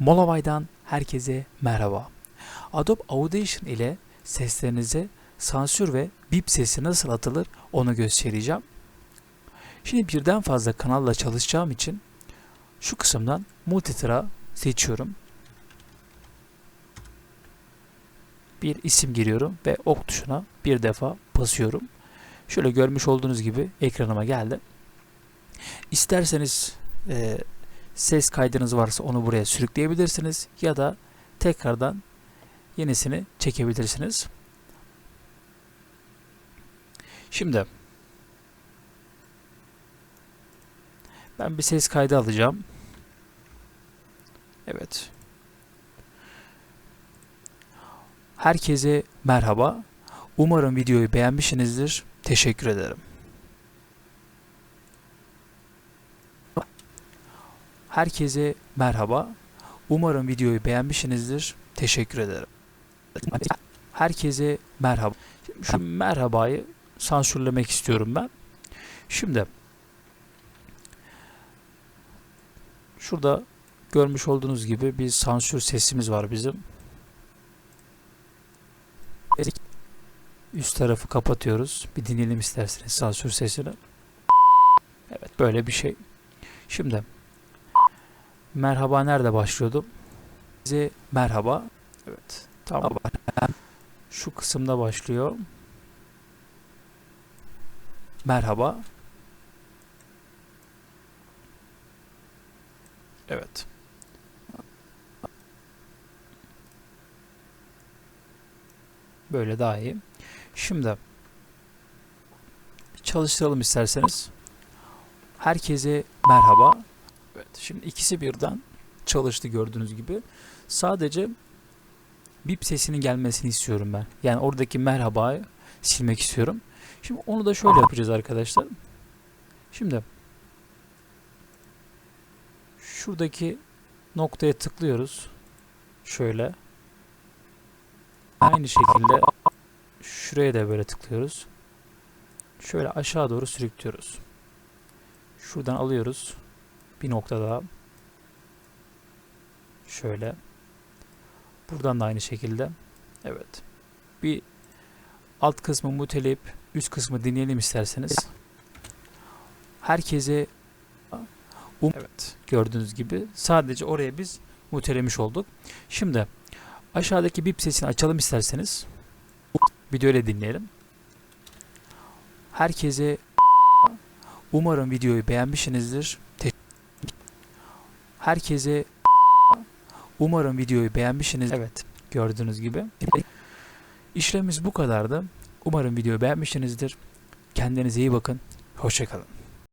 Molavay'dan herkese merhaba. Adobe Audition ile seslerinize sansür ve bip sesi nasıl atılır onu göstereceğim. Şimdi birden fazla kanalla çalışacağım için şu kısımdan Multitrack seçiyorum. Bir isim giriyorum ve ok tuşuna bir defa basıyorum. Şöyle görmüş olduğunuz gibi ekranıma geldi. İsterseniz e, ses kaydınız varsa onu buraya sürükleyebilirsiniz ya da tekrardan yenisini çekebilirsiniz. Şimdi ben bir ses kaydı alacağım. Evet. Herkese merhaba. Umarım videoyu beğenmişsinizdir. Teşekkür ederim. Herkese merhaba. Umarım videoyu beğenmişsinizdir. Teşekkür ederim. Herkese merhaba. Şu merhabayı sansürlemek istiyorum ben. Şimdi şurada görmüş olduğunuz gibi bir sansür sesimiz var bizim. Üst tarafı kapatıyoruz. Bir dinleyelim isterseniz sansür sesini. Evet böyle bir şey. Şimdi merhaba nerede başlıyordum? Size merhaba. Evet. Tamam. Şu kısımda başlıyor. Merhaba. Evet. Böyle daha iyi. Şimdi çalıştıralım isterseniz. Herkese merhaba. Evet. Şimdi ikisi birden çalıştı gördüğünüz gibi. Sadece bip sesinin gelmesini istiyorum ben. Yani oradaki merhabayı silmek istiyorum. Şimdi onu da şöyle yapacağız arkadaşlar. Şimdi şuradaki noktaya tıklıyoruz. Şöyle. Aynı şekilde şuraya da böyle tıklıyoruz. Şöyle aşağı doğru sürüklüyoruz. Şuradan alıyoruz. Bir nokta daha. Şöyle. Buradan da aynı şekilde. Evet. Bir alt kısmı muteleyip üst kısmı dinleyelim isterseniz. Herkese um evet gördüğünüz gibi sadece oraya biz mutelemiş olduk. Şimdi aşağıdaki bip sesini açalım isterseniz. Bir de öyle dinleyelim. Herkese umarım videoyu beğenmişsinizdir. Herkese umarım videoyu beğenmişsiniz. Evet gördüğünüz gibi. İşlemimiz bu kadardı. Umarım videoyu beğenmişsinizdir. Kendinize iyi bakın. Hoşçakalın.